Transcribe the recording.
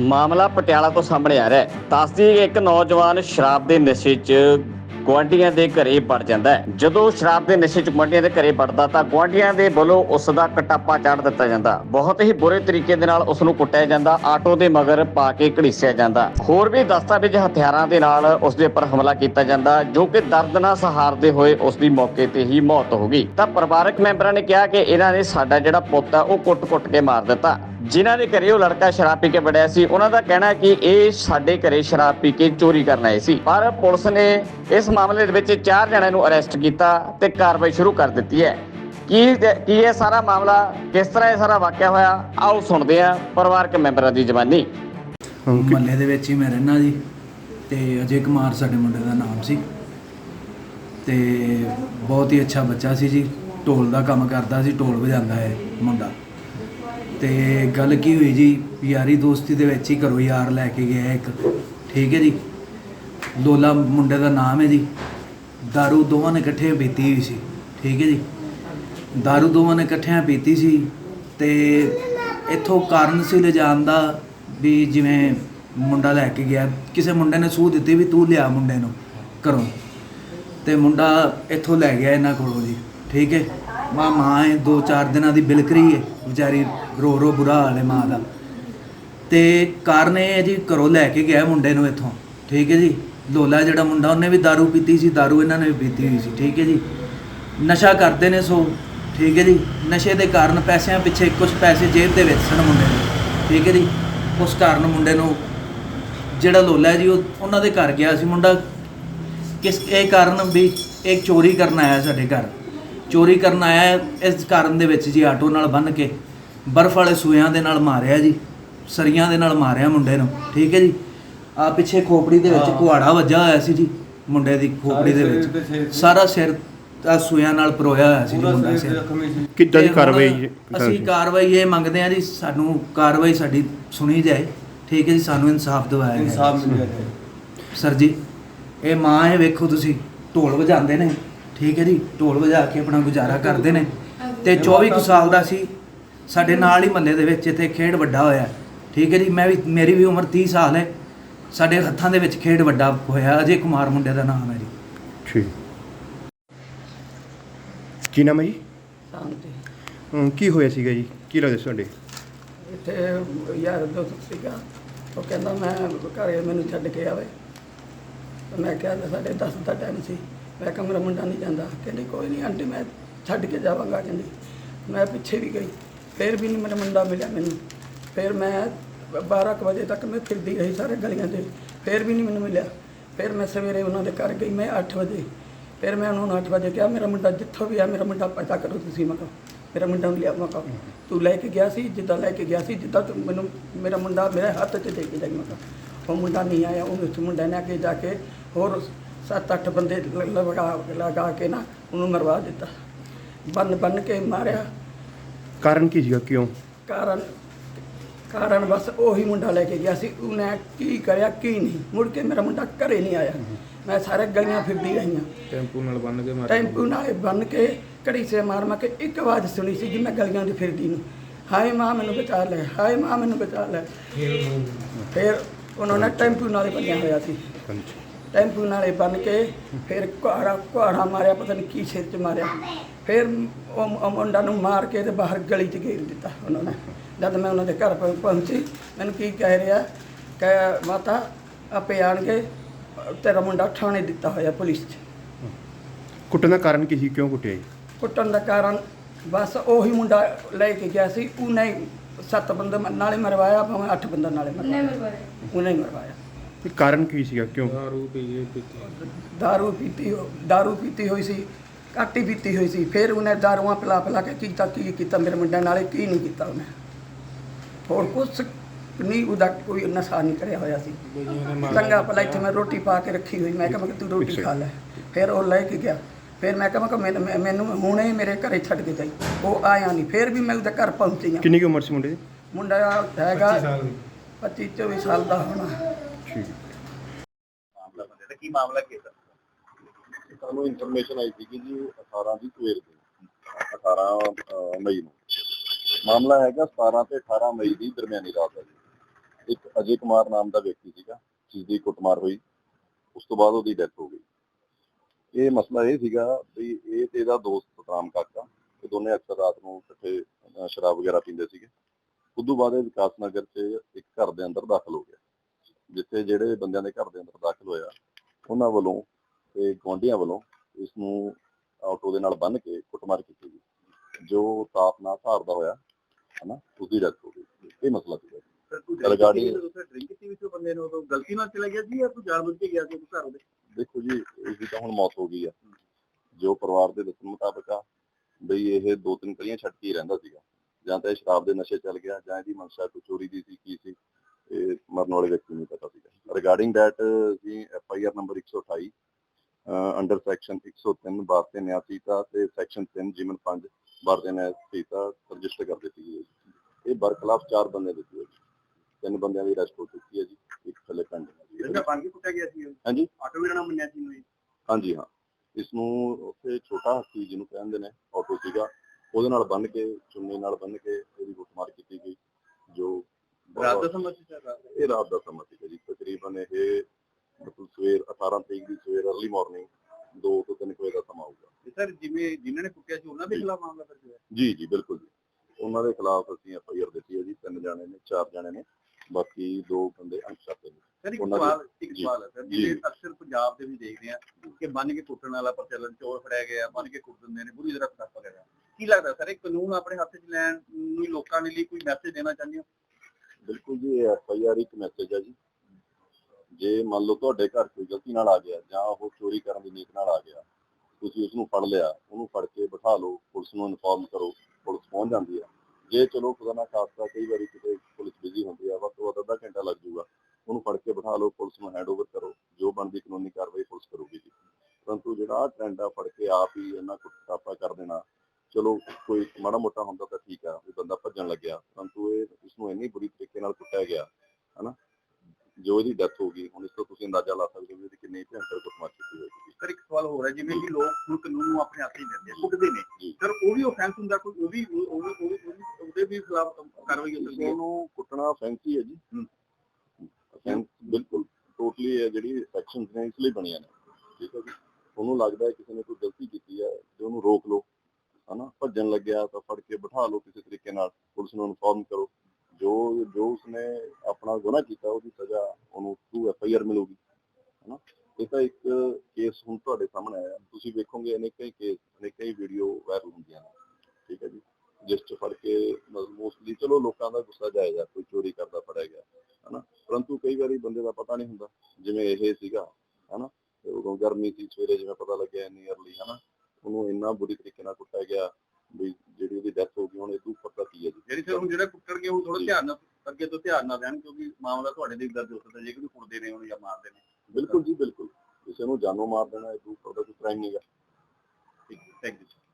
ਮਾਮਲਾ ਪਟਿਆਲਾ ਤੋਂ ਸਾਹਮਣੇ ਆ ਰਿਹਾ ਹੈ। ਦੱਸਦੀ ਇੱਕ ਨੌਜਵਾਨ ਸ਼ਰਾਬ ਦੇ ਨਸ਼ੇ 'ਚ ਗੁਆਂਢੀਆਂ ਦੇ ਘਰੇ ਵੜ ਜਾਂਦਾ ਹੈ। ਜਦੋਂ ਸ਼ਰਾਬ ਦੇ ਨਸ਼ੇ 'ਚ ਗੁਆਂਢੀਆਂ ਦੇ ਘਰੇ ਵੜਦਾ ਤਾਂ ਗੁਆਂਢੀਆਂ ਦੇ ਵੱਲੋਂ ਉਸ ਦਾ ਕਟਾਪਾ ਚਾੜ ਦਿੱਤਾ ਜਾਂਦਾ। ਬਹੁਤ ਹੀ ਬੁਰੇ ਤਰੀਕੇ ਦੇ ਨਾਲ ਉਸ ਨੂੰ ਕੁੱਟਿਆ ਜਾਂਦਾ, ਆਟੋ ਦੇ ਮਗਰ ਪਾ ਕੇ ਘੜੀਸਿਆ ਜਾਂਦਾ। ਹੋਰ ਵੀ ਦਸਤਾਵੇਜ਼ ਹਥਿਆਰਾਂ ਦੇ ਨਾਲ ਉਸ ਦੇ ਉੱਪਰ ਹਮਲਾ ਕੀਤਾ ਜਾਂਦਾ, ਜੋ ਕਿ ਦਰਦ ਨਾਲ ਸਹਾਰਦੇ ਹੋਏ ਉਸ ਦੀ ਮੌਕੇ ਤੇ ਹੀ ਮੌਤ ਹੋ ਗਈ। ਤਾਂ ਪਰਿਵਾਰਕ ਮੈਂਬਰਾਂ ਨੇ ਕਿਹਾ ਕਿ ਇਹਨਾਂ ਨੇ ਸਾਡਾ ਜਿਹੜਾ ਪੁੱਤ ਆ, ਉਹ ਕੁੱਟ-ਕੁੱਟ ਕੇ ਮਾਰ ਦਿੱਤਾ। ਜਿਨ੍ਹਾਂ ਦੇ ਘਰੇ ਉਹ ਲੜਕਾ ਸ਼ਰਾਬ ਪੀ ਕੇ ਵੜਿਆ ਸੀ, ਉਹਨਾਂ ਦਾ ਕਹਿਣਾ ਹੈ ਕਿ ਇਹ ਸਾਡੇ ਘਰੇ ਸ਼ਰਾਬ ਪੀ ਕੇ ਚੋਰੀ ਕਰਨ ਆਏ ਸੀ। ਪਰ ਪੁਲਿਸ ਨੇ ਇਸ ਮਾਮਲੇ ਦੇ ਵਿੱਚ ਚਾਰ ਜਣਿਆਂ ਨੂੰ ਅਰੈਸਟ ਕੀਤਾ ਤੇ ਕਾਰਵਾਈ ਸ਼ੁਰੂ ਕਰ ਦਿੱਤੀ ਹੈ। ਕੀ ਕੀ ਇਹ ਸਾਰਾ ਮਾਮਲਾ, ਕਿਸ ਤਰ੍ਹਾਂ ਇਹ ਸਾਰਾ ਵਾਕਿਆ ਹੋਇਆ, ਆਓ ਸੁਣਦੇ ਹਾਂ ਪਰਿਵਾਰਕ ਮੈਂਬਰਾਂ ਦੀ ਜ਼ਬਾਨੀ ਮਹੱਲੇ ਦੇ ਵਿੱਚ ਹੀ ਮੈਂ ਰਹਿਣਾ ਜੀ, ਤੇ ਅਜੇ ਕੁਮਾਰ ਸਾਡੇ ਮੁੰਡੇ ਦਾ ਨਾਮ ਸੀ। ਤੇ ਬਹੁਤ ਹੀ ਅੱਛਾ ਬੱਚਾ ਸੀ ਜੀ, ਢੋਲ ਦਾ ਕੰਮ ਕਰਦਾ ਸੀ, ਢੋਲ ਵਜਾਉਂਦਾ ਹੈ ਮੁੰਡਾ। ਤੇ ਗੱਲ ਕੀ ਹੋਈ ਜੀ ਯਾਰੀ ਦੋਸਤੀ ਦੇ ਵਿੱਚ ਹੀ ਘਰੋਂ ਯਾਰ ਲੈ ਕੇ ਗਿਆ ਇੱਕ ਠੀਕ ਹੈ ਜੀ ਲੋਲਾ ਮੁੰਡੇ ਦਾ ਨਾਮ ਹੈ ਜੀ दारू ਦੋਵਾਂ ਨੇ ਇਕੱਠੇ ਪੀਤੀ ਹੋਈ ਸੀ ਠੀਕ ਹੈ ਜੀ दारू ਦੋਵਾਂ ਨੇ ਇਕੱਠਿਆਂ ਪੀਤੀ ਸੀ ਤੇ ਇੱਥੋਂ ਕਾਰਨ ਸੀ ਲਿਜਾਣ ਦਾ ਵੀ ਜਿਵੇਂ ਮੁੰਡਾ ਲੈ ਕੇ ਗਿਆ ਕਿਸੇ ਮੁੰਡੇ ਨੇ ਸੂਹ ਦਿੱਤੀ ਵੀ ਤੂੰ ਲਿਆ ਮੁੰਡੇ ਨੂੰ ਘਰੋਂ ਤੇ ਮੁੰਡਾ ਇੱਥੋਂ ਲੈ ਗਿਆ ਇਹਨਾਂ ਕੋਲੋਂ ਜੀ ਠੀਕ ਹੈ ਮਾਂ ਮਾਂ ਹੈ ਦੋ ਚਾਰ ਦਿਨਾਂ ਦੀ ਬਿਲਕਰੀ ਹੈ ਵਿਚਾਰੀ ਰੋ ਰੋ ਬੁਰਾ ਹਾਲ ਹੈ ਮਾਂ ਦਾ ਤੇ ਕਾਰਨ ਇਹ ਹੈ ਜੀ ਘਰੋਂ ਲੈ ਕੇ ਗਿਆ ਮੁੰਡੇ ਨੂੰ ਇੱਥੋਂ ਠੀਕ ਹੈ ਜੀ ਲੋਲਾ ਜਿਹੜਾ ਮੁੰਡਾ ਉਹਨੇ ਵੀ दारू ਪੀਤੀ ਸੀ दारू ਇਹਨਾਂ ਨੇ ਵੀ ਪੀਤੀ ਹੋਈ ਸੀ ਠੀਕ ਹੈ ਜੀ ਨਸ਼ਾ ਕਰਦੇ ਨੇ ਸੋ ਠੀਕ ਹੈ ਜੀ ਨਸ਼ੇ ਦੇ ਕਾਰਨ ਪੈਸਿਆਂ ਪਿੱਛੇ ਕੁਝ ਪੈਸੇ ਜੇਬ ਦੇ ਵਿੱਚ ਸਨ ਮੁੰਡੇ ਦੇ ਠੀਕ ਹੈ ਜੀ ਉਸ ਕਾਰਨ ਮੁੰਡੇ ਨੂੰ ਜਿਹੜਾ ਲੋਲਾ ਹੈ ਜੀ ਉਹ ਉਹਨਾਂ ਦੇ ਘਰ ਗਿਆ ਸੀ ਮੁੰਡਾ ਕਿਸ ਇਹ ਕਾਰਨ ਵੀ ਇੱਕ ਚੋਰੀ ਕਰਨ ਆਇਆ ਸਾਡੇ ਘਰ ਚੋਰੀ ਕਰਨ ਆਇਆ ਹੈ, ਇਸ ਕਾਰਨ ਦੇ ਵਿੱਚ ਜੀ ਆਟੋ ਨਾਲ ਬੰਨ ਕੇ ਬਰਫ਼ ਵਾਲੇ ਸੂਇਆਂ ਦੇ ਨਾਲ ਮਾਰਿਆ ਜੀ ਸਰੀਆਂ ਦੇ ਨਾਲ ਮਾਰਿਆ ਮੁੰਡੇ ਨੂੰ ਠੀਕ ਹੈ ਜੀ? ਆ ਪਿੱਛੇ ਖੋਪੜੀ ਦੇ ਵਿੱਚ ਕੁਹਾੜਾ ਵੱਜਾ ਹੋਇਆ ਸੀ ਜੀ ਮੁੰਡੇ ਦੀ ਖੋਪੜੀ ਦੇ ਵਿੱਚ। ਸਾਰਾ ਸਿਰ ਆ ਸੂਇਆਂ ਨਾਲ ਪਰੋਇਆ ਹੋਇਆ ਸੀ ਜੀ ਮੁੰਡਾ ਸਿਰ ਕਿੱਦਾਂ ਦੀ ਤੇ ਹੁਣ ਕਾਰਵਾਈ ਅਸੀਂ ਕਾਰਵਾਈ ਇਹ ਮੰਗਦੇ ਹਾਂ ਜੀ ਸਾਨੂੰ ਕਾਰਵਾਈ ਸਾਡੀ ਸੁਣੀ ਜਾਏ ਠੀਕ ਹੈ ਜੀ? ਸਾਨੂੰ ਇਨਸਾਫ ਦਿਵਾਇਆ ਜਾਏ। ਇਨਸਾਫ ਮਿਲ ਜਾਏ। ਸਰ ਜੀ ਇਹ ਮਾਂ ਹੈ ਵੇਖੋ ਤੁਸੀਂ ਢੋਲ ਵਜਾਉਂਦੇ ਨੇ। ਠੀਕ ਹੈ ਜੀ ਢੋਲ ਵਜਾ ਕੇ ਆਪਣਾ ਗੁਜ਼ਾਰਾ ਕਰਦੇ ਨੇ। ਤੇ 24 ਕੁ ਸਾਲ ਦਾ ਸੀ ਸਾਡੇ ਨਾਲ ਹੀ ਮਹੱਲੇ ਦੇ ਵਿੱਚ ਇੱਥੇ ਖੇਡ ਵੱਡਾ ਹੋਇਆ। ਠੀਕ ਹੈ ਜੀ ਮੈਂ ਵੀ ਮੇਰੀ ਵੀ ਉਮਰ 30 ਸਾਲ ਹੈ। ਸਾਡੇ ਹੱਥਾਂ ਦੇ ਵਿੱਚ ਖੇਡ ਵੱਡਾ ਹੋਇਆ ਅਜੇ ਕੁਮਾਰ ਮੁੰਡੇ ਦਾ ਨਾਮ ਹੈ ਜੀ। ਠੀਕ। ਕੀ ਨਾਮ ਹੈ ਜੀ? ਸ਼ਾਂਤੀ। ਅਮ, ਕੀ ਹੋਇਆ ਸੀਗਾ ਜੀ? ਕੀ ਲੱਗਦਾ ਸੀ ਤੁਹਾਡੇ? ਇੱਥੇ ਯਾਰ ਦੋਸਤ ਸੀਗਾ। ਉਹ ਕਹਿੰਦਾ ਮੈਂ ਘਰੇ ਮੈਨੂੰ ਛੱਡ ਕੇ ਆਵੇ। ਤੇ ਮੈਂ ਕਿਹਾ ਸਾਡੇ 10 ਦਾ ਟਾਈਮ ਸੀ। ਮੈਂ ਕਿਹਾ, ਮੇਰਾ ਮੁੰਡਾ ਨਹੀਂ ਜਾਂਦਾ। ਕਹਿੰਦੀ, ਕੋਈ ਨਹੀਂ ਆਂਟੀ, ਮੈਂ ਛੱਡ ਕੇ ਜਾਵਾਂਗਾ। ਕਹਿੰਦੀ, ਮੈਂ ਪਿੱਛੇ ਵੀ ਗਈ। ਫਿਰ ਵੀ ਨਹੀਂ ਮੇਰਾ ਮੁੰਡਾ ਮਿਲਿਆ ਮੈਨੂੰ। ਫਿਰ ਮੈਂ 12 ਕੁ ਵਜੇ ਤੱਕ ਮੈਂ ਫਿਰਦੀ ਰਹੀ ਸਾਰੇ ਗਲੀਆਂ 'ਚ ਫਿਰ ਵੀ ਨਹੀਂ ਮੈਨੂੰ ਮਿਲਿਆ। ਫਿਰ ਮੈਂ ਸਵੇਰੇ ਉਹਨਾਂ ਦੇ ਘਰ ਗਈ, ਮੈਂ 8 ਵਜੇ। ਫਿਰ ਮੈਂ ਉਹਨਾਂ ਨੂੰ 8 ਵਜੇ ਕਿਹਾ, ਮੇਰਾ ਮੁੰਡਾ ਜਿੱਥੋਂ ਵੀ ਆ, ਮੇਰਾ ਮੁੰਡਾ ਪਤਾ ਕਰੋ ਤੁਸੀਂ, ਮੈਂ ਕਿਹਾ। ਮੇਰਾ ਮੁੰਡਾ ਨੂੰ ਲਿਆ ਮੈਂ ਕਿਹਾ। ਤੂੰ ਲੈ ਕੇ ਗਿਆ ਸੀ, ਜਿੱਦਾਂ ਲੈ ਕੇ ਗਿਆ ਸੀ, ਜਿੱਦਾਂ ਤੂੰ ਮੈਨੂੰ, ਮੇਰਾ ਮੁੰਡਾ ਮੇਰੇ ਹੱਥ 'ਚ ਦੇ ਕੇ ਜਾਈ, ਮੈਂ ਕਿਹਾ। ਉਹ ਮੁੰਡਾ ਨਹੀਂ ਆਇਆ, ਉਹ ਉਸ ਮੁੰਡੇ ਨੇ ਕੇ ਜਾ ਕੇ ਹੋਰ 7-8 ਬੰਦੇ ਲ- ਲਗਾ ਲਗਾ ਕੇ ਨਾ ਉਹਨੂੰ ਮਰਵਾ ਦਿੱਤਾ। ਬੰਨ ਬੰਨ ਕੇ ਮਾਰਿਆ। ਕਾਰਨ ਕੀ ਸੀਗਾ? ਕਿਉਂ? ਕਾਰਨ ਕਾਰਨ ਬਸ ਉਹੀ ਮੁੰਡਾ ਲੈ ਕੇ ਗਿਆ ਸੀ। ਉਹਨੇ ਕੀ ਕਰਿਆ ਕੀ ਨਹੀਂ। ਮੁੜ ਕੇ ਮੇਰਾ ਮੁੰਡਾ ਘਰੇ ਨਹੀਂ ਆਇਆ। ਮੈਂ ਸਾਰੇ ਗਲੀਆਂ ਫਿਰਦੀ ਰਹੀਆਂ ਟੈਂਪੂ ਨਾਲ ਬੰਨ ਕੇ ਟੈਂਪੂ ਨਾਲ ਬੰਨ ਕੇ ਘੜੀ ਸੇ ਮਾਰ ਮਾਰ ਕੇ ਇੱਕ ਆਵਾਜ਼ ਸੁਣੀ ਸੀ ਜੀ ਮੈਂ ਗਲੀਆਂ ਦੀ ਫਿਰਦੀ ਨੂੰ। ਹਾਏ ਮਾਂ ਮੈਨੂੰ ਬਚਾ ਲੈ ਹਾਏ ਮਾਂ ਮੈਨੂੰ ਬਚਾ ਲੈ। ਫਿਰ ਉਹਨਾਂ ਨੇ ਟੈਂਪੂ ਨਾਲੇ ਬੰਨਿਆ ਹੋਇਆ ਸੀ। ਹਾਂਜੀ। ਟੈਂਪੂ ਨਾਲੇ ਬੰਨ ਕੇ ਫਿਰ ਕੁਹਾੜਾ ਕੁਹਾੜਾ ਮਾਰਿਆ ਪਤਾ ਨਹੀਂ ਕੀ ਸਿਰ 'ਚ ਮਾਰਿਆ। ਫਿਰ ਉਹ ਉਹ ਮੁੰਡਾ ਨੂੰ ਮਾਰ ਕੇ ਤੇ ਬਾਹਰ ਗਲੀ 'ਚ ਘੇਰ ਦਿੱਤਾ ਉਹਨਾਂ ਨੇ। ਜਦ ਮੈਂ ਉਹਨਾਂ ਦੇ ਘਰ ਪਹੁੰ- ਪਹੁੰਚੀ ਮੈਨੂੰ ਕੀ ਕਹਿ ਰਿਹਾ ਕਿ ਮਾਤਾ ਆਪੇ ਆਣਗੇ ਤੇਰਾ ਮੁੰਡਾ ਥਾਣੇ ਦਿੱਤਾ ਹੋਇਆ ਪੁਲਿਸ 'ਚ। ਕੁੱਟਣ ਦਾ ਕਾਰਨ ਕੀ ਸੀ? ਕਿਉਂ ਕੁੱਟਿਆ ਜੀ? ਕੁੱਟਣ ਦਾ ਕਾਰਨ ਬਸ ਉਹੀ ਮੁੰਡਾ ਲੈ ਕੇ ਗਿਆ ਸੀ ਉਹਨੇ ਹੀ ਸੱਤ ਬੰਦੇ ਮ- ਨਾਲੇ ਮਰਵਾਇਆ ਭਾਵੇਂ ਅੱਠ ਬੰਦਾ ਨਾਲੇ ਮਰਵਾਇਆ। ਉਹਨੇ ਹੀ ਮਰਵਾਇਆ। ਇਹ ਕਾਰਨ ਕੀ ਸੀਗਾ ਕਿਉਂ ਦਾਰੂ ਪੀ ਕੇ ਪੀਤੀ दारू ਪੀਤੀ ਹੋ- दारू ਪੀਤੀ ਹੋਈ ਸੀ ਘੱਟ ਹੀ ਪੀਤੀ ਹੋਈ ਸੀ ਫਿਰ ਉਹਨੇ ਦਾਰੂਆਂ ਪਿਲਾ ਪਿਲਾ ਕੇ ਕੀਤਾ ਕੀ ਕੀਤਾ ਮੇਰੇ ਮੁੰਡੇ ਨਾਲੇ ਕੀ ਨਹੀਂ ਕੀਤਾ ਉਹਨੇ ਹੋਰ ਕੁਛ ਨਹੀਂ ਉਹਦਾ ਕੋਈ ਨਸ਼ਾ ਨਹੀਂ ਕਰਿਆ ਹੋਇਆ ਸੀ ਚੰਗਾ ਭਲਾ ਇੱਥੇ ਮੈਂ ਰੋਟੀ ਪਾ ਕੇ ਰੱਖੀ ਹੋਈ ਮੈਂ ਕਿਹਾ ਮੈਂ ਕਿਹਾ ਤੂੰ ਰੋਟੀ ਖਾ ਲੈ ਫਿਰ ਉਹ ਲੈ ਕੇ ਗਿਆ ਫਿਰ ਮੈਂ ਕਿਹਾ ਮੈਂ ਕਿਹਾ ਮੈਨੂੰ- ਮੈਨੂੰ ਹੁਣੇ ਹੀ ਮੇਰੇ ਘਰੇ ਛੱਡ ਕੇ ਜਾਈ ਉਹ ਆਇਆ ਨਹੀਂ ਫਿਰ ਵੀ ਮੈਂ ਉਹਦੇ ਘਰ ਪਹੁੰਚੀ ਹਾਂ ਕਿੰਨੀ ਕੁ ਉਮਰ ਸੀ ਮੁੰਡੇ ਦੀ ਮੁੰਡਾ ਹੈਗਾ 25 24 ਸਾਲ ਦਾ ਹੋਣਾ ਠੀਕ ਸਾਨੂੰ ਇਨਫੋਰਮੇਸ਼ਨ ਆਈ ਸੀ ਕਿ ਜੀ 18 ਦੀ ਸਵੇਰ ਦੇ 18 ਅਹ, ਮਈ ਨੂੰ। ਮਾਮਲਾ ਹੈਗਾ 17 ਤੇ 18 ਮਈ ਦੀ ਦਰਮਿਆਨੀ ਰਾਤ ਦਾ ਜੀ। ਇੱਕ ਅਜੇ ਕੁਮਾਰ ਨਾਮ ਦਾ ਵਿਅਕਤੀ ਸੀਗਾ ਜਿਸ ਦੀ ਕੁੱਟਮਾਰ ਹੋਈ ਉਸ ਤੋਂ ਬਾਅਦ ਉਹਦੀ ਡੈਥ ਹੋ ਗਈ। ਇਹ ਮਸਲਾ ਇਹ ਸੀਗਾ ਵੀ ਇਹ ਤੇ ਇਹਦਾ ਦੋਸਤ ਸਤਰਾਮ ਕਾਕਾ ਇਹ ਦੋਨੇ ਅਕਸਰ ਰਾਤ ਨੂੰ ਇਕੱਠੇ ਅਹ, ਸ਼ਰਾਬ ਵਗੈਰਾ ਪੀਂਦੇ ਸੀਗੇ। ਉਦੋਂ ਬਾਅਦ ਇਹ ਵਿਕਾਸ ਨਗਰ 'ਚ ਇੱਕ ਘਰ ਦੇ ਅੰਦਰ ਦਾਖਲ ਹੋ ਗਿਆ। ਜਿੱਥੇ ਜਿਹੜੇ ਬੰਦਿਆਂ ਦੇ ਘਰ ਦੇ ਅੰਦਰ ਦਾਖਲ ਹੋਇਆ ਉਹਨਾਂ ਵੱਲੋਂ ਤੇ ਗੁਆਂਢੀਆਂ ਵੱਲੋਂ ਇਸ ਨੂੰ ਆਟੋ ਦੇ ਨਾਲ ਬੰਨ੍ਹ ਕੇ ਕੁੱਟਮਾਰ ਕੀਤੀ ਗਈ। ਜੋ ਤਾਪ ਨਾਲ ਧਾਰਦਾ ਹੋਇਆ ਹਨਾ ਉਸਦੀ ਡੈਥ ਹੋ ਗਈ। ਇਹ ਮਸਲਾ ਸੀਗਾ। ਰਿਗਾਰਡਿੰਗ ਡਰਿੰਕ ਕੀਤੀ ਵਿੱਚ ਉਹ ਬੰਦੇ ਨੂੰ ਉਦੋਂ ਗਲਤੀ ਨਾਲ ਚਲਾ ਗਿਆ ਸੀ ਜਾਂ ਤੂੰ ਜਾਣਬੁੱਝ ਕੇ ਗਿਆ ਸੀ ਉਸ ਘਰ ਦੇ ਦੇਖੋ ਜੀ ਇਸ ਦੀ ਤਾਂ ਹੁਣ ਮੌਤ ਹੋ ਗਈ ਆ। ਜੋ ਪਰਿਵਾਰ ਦੇ ਦੱਸਣ ਮੁਤਾਬਕ ਆ ਬਈ ਇਹ ਦੋ ਤਿੰਨ ਕਲੀਆਂ ਛੱਡ ਕੇ ਰਹਿੰਦਾ ਸੀਗਾ। ਜਾਂ ਤਾਂ ਇਹ ਸ਼ਰਾਬ ਦੇ ਨਸ਼ੇ ਚੱਲ ਗਿਆ ਜਾਂ ਇਹਦੀ ਮਨਸ਼ਾ ਕੋਈ ਚੋਰੀ ਦੀ ਸੀ ਕੀ ਸੀ। ਇਹ ਮਰਨ ਵਾਲੇ ਵਿਅਕਤੀ ਨੂੰ ਪਤਾ ਸੀਗਾ। ਰਿਗਾਰਡਿੰਗ ਦੈਟ ਜੀ F I R number 128 under section 103 ਬਾਰਤੇ ਨਿਆਸੀਤਾ ਤੇ ਸੈਕਸ਼ਨ 3 ਜਿਮਨ 5 ਬਾਰਤੇ ਨਿਆਸੀਤਾ ਰਜਿਸਟਰ ਕਰ ਦਿੱਤੀ ਗਈ ਹੈ। ਇਹ ਬਰਖਲਾਫ ਚਾਰ ਬੰਦੇ ਦਿੱਤੀ ਹੈ ਜੀ ਤਿੰਨ ਬੰਦਿਆਂ ਦੀ ਅਰੈਸਟ ਹੋ ਚੁੱਕੀ ਹੈ ਜੀ। ਇੱਕ ਥੱਲੇ ਪੈਂਡ ਹੈ ਜੀ। ਕੇ ਕੁੱਟਿਆ ਗਿਆ ਸੀ। ਹਾਂਜੀ? ਆਟੋ ਵੀਰਾਂ ਮੰਨਿਆ ਸੀ ਨੂੰ ਹਾਂਜੀ ਹਾਂ। ਇਸ ਨੂੰ ਉੱਥੇ ਛੋਟਾ ਹਾਥੀ ਜਿਹਨੂੰ ਕਹਿੰਦੇ ਨੇ ਆਟੋ ਸੀਗਾ। ਉਹਦੇ ਨਾਲ ਬੰਨ ਕੇ ਚੁੰਨੀ ਨਾਲ ਬੰਨ ਕੇ ਇਹਦੀ ਕੁੱਟਮਾਰ ਕੀਤੀ ਗਈ ਜੋ ਰਾਤ ਦਾ ਸਮਾਂ ਸੀ ਇਹ ਰਾਤ ਦਾ ਸਮਾਂ ਸੀਗਾ ਜੀ ਤਕਰੀਬਨ ਇਹ ਮਤਲਬ ਸਵੇਰ 18 ਤਰੀਕ ਦੀ ਸਵੇਰ अर्ਲੀ ਮਾਰਨਿੰਗ 2 ਤੋਂ 3 ਵਜੇ ਦਾ ਸਮਾਂ ਹੋਊਗਾ। ਸਰ ਜਿਵੇਂ ਜਿਨ੍ਹਾਂ ਨੇ ਕੁੱਟਿਆ ਸੀ ਉਹਨਾਂ ਦੇ ਖਿਲਾਫ ਮਾਮਲਾ ਦਰਜ ਹੋਇਆ? ਜੀ ਜੀ ਬਿਲਕੁਲ ਜੀ। ਉਹਨਾਂ ਦੇ ਖਿਲਾਫ ਅਸੀਂ ਐਫ ਆਈ ਆਰ ਦਿੱਤੀ ਹੈ ਜੀ ਤਿੰਨ ਜਾਣੇ ਨੇ ਚਾਰ ਜਾਣੇ ਨੇ ਬਾਕੀ ਦੋ ਬੰਦੇ ਅਣਪਛਾਤੇ ਨੇ। ਸਰ ਇੱਕ ਸਵਾਲ ਇੱਕ ਸਵਾਲ ਹੈ ਸਰ ਜੀ। ਜਿਵੇਂ ਅਕਸਰ ਪੰਜਾਬ ਦੇ ਵੀ ਦੇਖਦੇ ਆ ਕਿ ਬੰਨ ਕੇ ਕੁੱਟਣ ਵਾਲਾ ਪ੍ਰਚਲਨ ਚੋਰ ਫੜਿਆ ਗਿਆ ਬੰਨ ਕੇ ਕੁੱਟ ਦਿੰਦੇ ਨੇ ਬੁਰੀ ਤਰ੍ਹਾਂ ਖਰਾਬ ਕਰਿਆ ਕੀ ਲੱਗਦਾ ਸਰ ਇਹ ਕਾਨੂੰਨ ਆਪਣੇ ਹੱਥ 'ਚ ਲੈਣ ਨੂੰ ਲੋਕਾਂ ਦੇ ਲਈ ਕੋਈ ਮੈਸੇਜ ਦੇਣਾ ਚਾਹੁੰਦੇ ਹੋ? ਬਿਲਕੁਲ ਜੀ, ਇਹ ਐਫ ਆਈ ਆਰ ਇੱਕ ਮੈਸੇਜ ਹੈ ਜੀ। ਜੇ ਮੰਨ ਲਓ ਤੁਹਾਡੇ ਘਰ ਕੋਈ ਗਲਤੀ ਨਾਲ ਆ ਗਿਆ, ਜਾਂ ਉਹ ਚੋਰੀ ਕਰਨ ਦੀ ਨੀਤ ਨਾਲ ਆ ਗਿਆ, ਤੁਸੀਂ ਉਸ ਨੂੰ ਫੜ ਲਿਆ, ਉਹਨੂੰ ਫੜ ਕੇ ਬਿਠਾ ਲਓ, ਪੁਲਿਸ ਨੂੰ ਇਨਫੋਰਮ ਕਰੋ, ਪੁਲਿਸ ਪਹੁੰਚ ਜਾਂਦੀ ਹੈ ਜੇ ਚਲੋ ਖੁਦਾ ਨਾ ਖਾਸਤਾ, ਕਈ ਵਾਰੀ ਕਿਤੇ ਪੁਲਿਸ ਬਿਜ਼ੀ ਹੁੰਦੀ ਆ, ਵੱਧ ਤੋਂ ਵੱਧ ਅੱਧਾ ਘੰਟਾ ਲੱਗ ਜਾਊਗਾ, ਉਹਨੂੰ ਫੜ ਕੇ ਬਿਠਾ ਲਓ, ਪੁਲਿਸ ਨੂੰ ਹੈਂਡਓਵਰ ਕਰੋ, ਜੋ ਬਣਦੀ ਕਾਨੂੰਨੀ ਕਾਰਵਾਈ ਪੁਲਿਸ ਕਰੂਗੀ ਜੀ। ਪਰੰਤੂ ਜਿਹੜਾ ਟ੍ਰੈਂਡ ਆ, ਫੜ ਕੇ ਆਪ ਹੀ ਇਹਨਾਂ ਕੁੱਟਾਪਾ ਕਰ ਦੇਣਾ, ਚਲੋ ਕੋਈ ਮਾੜਾ ਮੋਟਾ ਹੁੰਦਾ ਤਾਂ ਠੀਕ ਆ, ਵੀ ਬੰਦਾ ਭੱਜਣ ਲੱਗਿਆ, ਪਰੰਤੂ ਇਹ ਨੂੰ ਇੰਨੀ ਬੁਰੀ ਤਰੀਕੇ ਨਾਲ ਕੁੱਟਿਆ ਗਿਆ ਹਨਾ? ਜੋ ਇਹਦੀ ਡੈਥ ਹੋ ਗਈ ਹੁਣ ਇਸ ਤੋਂ ਤੁਸੀਂ ਅੰਦਾਜ਼ਾ ਲਾ ਸਕਦੇ ਹੋ ਇਹਦੀ ਕਿੰਨੀ ਭਿਆਨਕ ਕੁੱਟਮਾਰ ਕੀਤੀ ਹੋਏਗੀ ਸਰ ਇੱਕ ਸਵਾਲ ਹੋਰ ਹੈ ਜਿਵੇਂ ਕਿ ਲੋਕ ਹੁਣ ਕਾਨੂੰਨ ਨੂੰ ਆਪਣੇ ਹੱਥ 'ਚ ਲੈਂਦੇ ਆ ਕੁੱਟਦੇ ਨੇ। ਸਰ ਉਹ ਵੀ ਆਫੈਂਸ ਹੁੰਦਾ ਕੋਈ ਉਹ ਵੀ ਉਹ ਵੀ ਉਹ ਵੀ- ਉਹ ਵੀ ਉਹਦੇ ਵੀ ਖਿਲਾਫ ਕਾਰਵਾਈ ਹੋ ਸਕਦੀ ਹੈ। ਉਹਨੂੰ ਕੁੱਟਣਾ ਫੈਂਸੀ ਹੈ ਜੀ। offense ਬਿਲਕੁਲ ਟੋਟਲੀ ਹੈ ਜਿਹੜੀ ਸੈਕਸ਼ਨਸ ਨੇ ਇਸ ਲਈ ਬਣੀਆਂ ਨੇ। ਠੀਕ ਹੈ ਜੀ? ਉਹਨੂੰ ਲੱਗਦਾ ਹੈ ਕਿਸੇ ਨੇ ਕੋਈ ਗਲਤੀ ਕੀਤੀ ਹੈ ਤੇ ਉਹਨੂੰ ਰੋਕ ਲਓ ਹਨਾ? ਭੱਜਣ ਲੱਗਿਆ ਤਾਂ ਫੜ ਕੇ ਬਿਠਾ ਲਓ ਕਿਸੇ ਤਰੀਕੇ ਨਾਲ ਪੁਲਿਸ ਨੂੰ ਇਨਫੋਰਮ ਕਰੋ। ਜੋ ਜੋ ਉਸਨੇ ਆਪਣਾ ਗੁਨਾਹ ਕੀਤਾ, ਉਹਦੀ ਸਜ਼ਾ ਉਹਨੂੰ ਟੂ ਐਫ ਆਈ ਆਰ ਮਿਲੂਗੀ, ਹਨਾ? ਇਹ ਤਾਂ ਇੱਕ ਕੇਸ ਹੁਣ ਤੁਹਾਡੇ ਸਾਹਮਣੇ ਆਇਆ। ਤੁਸੀਂ ਵੇਖੋਗੇ ਅਨੇਕਾਂ ਹੀ ਕੇਸ ਅਨੇਕਾਂ ਹੀ ਵੀਡੀਓ ਵਾਇਰਲ ਹੁੰਦੀਆਂ ਨੇ, ਠੀਕ ਹੈ ਜੀ? ਜਿਸ ਚ ਫੜ ਕੇ ਮੋਸਟਲੀ ਚਲੋ ਲੋਕਾਂ ਦਾ ਗੁੱਸਾ ਜਾਇਜ਼ ਕੋਈ ਚੋਰੀ ਕਰਦਾ ਫੜਿਆ ਗਿਆ, ਹਨਾ? ਪਰੰਤੂ ਕਈ ਵਾਰੀ ਬੰਦੇ ਦਾ ਪਤਾ ਨਹੀਂ ਹੁੰਦਾ, ਜਿਵੇਂ ਇਹ ਸੀਗਾ, ਹਨਾ? ਉਦੋਂ ਗਰਮੀ ਸੀ, ਸਵੇਰੇ ਜਿਵੇਂ ਪਤਾ ਲੱਗਿਆ ਇੰਨੀ ਅਰਲੀ ਹਨਾ? ਉਹਨੂੰ ਇੰਨਾ ਬੁਰੀ ਤਰੀਕੇ ਨਾਲ ਕੁੱਟਿਆ ਗਿਆ ਵੀ ਜਿਹੜੀ ਉਹਦੀ ਡੈਥ ਹੋ ਗਈ ਹੁਣ ਇਹ ਤੋਂ ਉੱਪਰ ਦਾ ਕੀ ਹੈ ਜੀ? ਜਿਹੜੀ ਸਰ ਹੁਣ ਜਿਹੜਾ ਕੁੱਟਣਗੇ ਉਹ ਥੋੜਾ। ਧਿਆਨ ਨਾਲ ਅੱਗੇ ਤੋਂ ਧਿਆਨ ਨਾਲ ਰਹਿਣ ਕਿਉਂਕਿ ਮਾਮਲਾ ਤੁਹਾਡੇ ਦੇ ਦਰਜ ਹੋ ਸਕਦਾ ਜੇ ਕੋਈ ਕੁੱਟਦੇ ਨੇ ਉਹਨੂੰ ਜਾਂ ਮਾਰਦੇ ਨੇ। ਬਿਲਕੁਲ ਜੀ ਬਿਲਕੁਲ। ਕਿਸੇ ਨੂੰ ਜਾਨੋਂ ਮਾਰ ਦੇਣਾ ਇਹ ਤੋਂ ਉੱਪਰ ਦਾ ਕੋਈ ਕ੍ਰਾਈਮ ਨਹੀਂਗਾ ਥੈਂਕ ਯੂ